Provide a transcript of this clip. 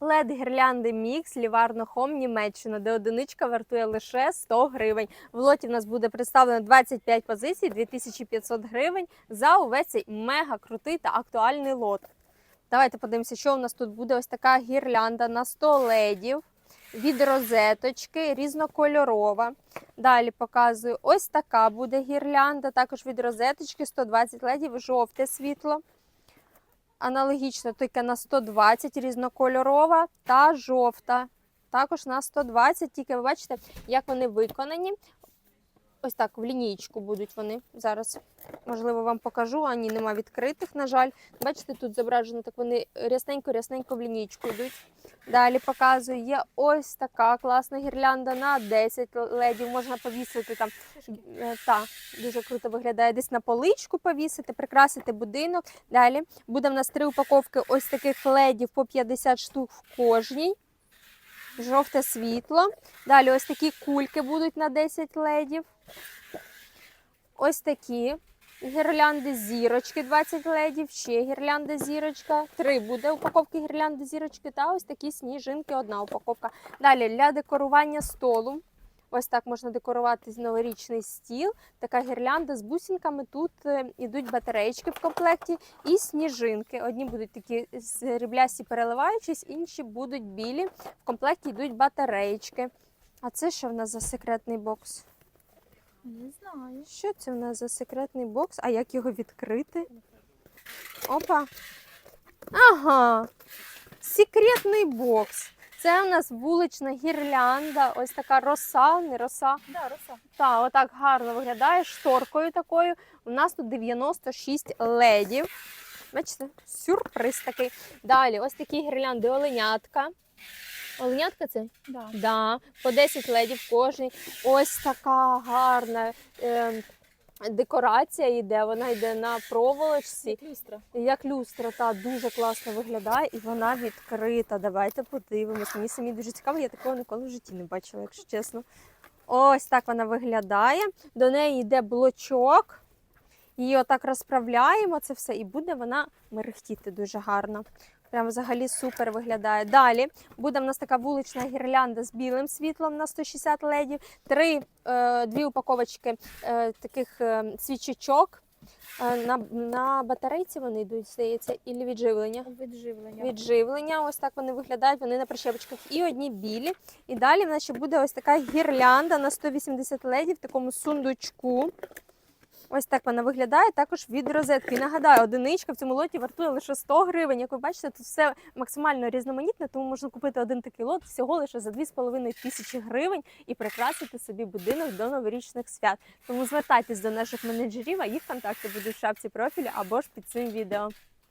led гірлянди мікс Ліварно Хом Німеччина, де одиничка вартує лише 100 гривень. В лоті в нас буде представлено 25 позицій, 2500 гривень за увесь цей мега крутий та актуальний лот. Давайте подивимося, що у нас тут буде. Ось така гірлянда на 100 ледів від розеточки, різнокольорова. Далі показую ось така буде гірлянда, також від розеточки 120 ледів, жовте світло. Аналогічно тільки на 120 різнокольорова та жовта. Також на 120, тільки ви бачите, як вони виконані. Ось так, в лінійку будуть вони. Зараз, можливо, вам покажу. А ні, нема відкритих, на жаль. Бачите, тут зображено, так вони рясненько-рясненько в лінійку йдуть. Далі показую, є ось така класна гірлянда на 10 ледів. Можна повісити там. Е, Та, дуже круто виглядає. Десь на поличку повісити, прикрасити будинок. Далі буде в нас три упаковки ось таких ледів по 50 штук в кожній. Жовте світло. Далі ось такі кульки будуть на 10 ледів. Ось такі гірлянди зірочки 20 ледів, ще гірлянда зірочка. Три буде упаковки гірлянди зірочки та ось такі сніжинки, одна упаковка. Далі для декорування столу. Ось так можна декорувати новорічний стіл. Така гірлянда з бусинками. Тут е, ідуть батареєчки в комплекті і сніжинки. Одні будуть такі ріблясті переливаючись, інші будуть білі. В комплекті йдуть батареєчки. А це що в нас за секретний бокс? Не знаю. Що це в нас за секретний бокс? А як його відкрити? Опа. Ага. Секретний бокс. Це у нас вулична гірлянда, ось така роса, не роса. Да, роса. Та, отак гарно виглядає шторкою такою. У нас тут 96 ледів. Бачите, сюрприз такий. Далі, ось такі гірлянди оленятка. Оленятка це? Да. Да, по 10 ледів кожний. Ось така гарна е, декорація йде. Вона йде на проволочці. Люстра. Як люстра, та дуже класно виглядає, і вона відкрита. Давайте подивимось. Мені самі дуже цікаво, я такого ніколи в житті не бачила, якщо чесно. Ось так вона виглядає. До неї йде блочок. Її отак розправляємо це все, і буде вона мерехтіти дуже гарно. Прям взагалі супер виглядає. Далі буде в нас така вулична гірлянда з білим світлом на 160 ледів, три, е, дві упаковочки е, таких е, свічечок. На, на батарейці вони йдуть, здається, і відживлення. Відживлення. Відживлення, ось так вони виглядають, вони на прищепочках. І одні білі. І далі в нас ще буде ось така гірлянда на 180 ледів в такому сундучку. Ось так вона виглядає також від розетки. Нагадаю, одиничка в цьому лоті вартує лише 100 гривень. Як ви бачите, тут все максимально різноманітне, тому можна купити один такий лот всього лише за 2,5 тисячі гривень і прикрасити собі будинок до новорічних свят. Тому звертайтесь до наших менеджерів, а їх контакти будуть в шапці профілю або ж під цим відео.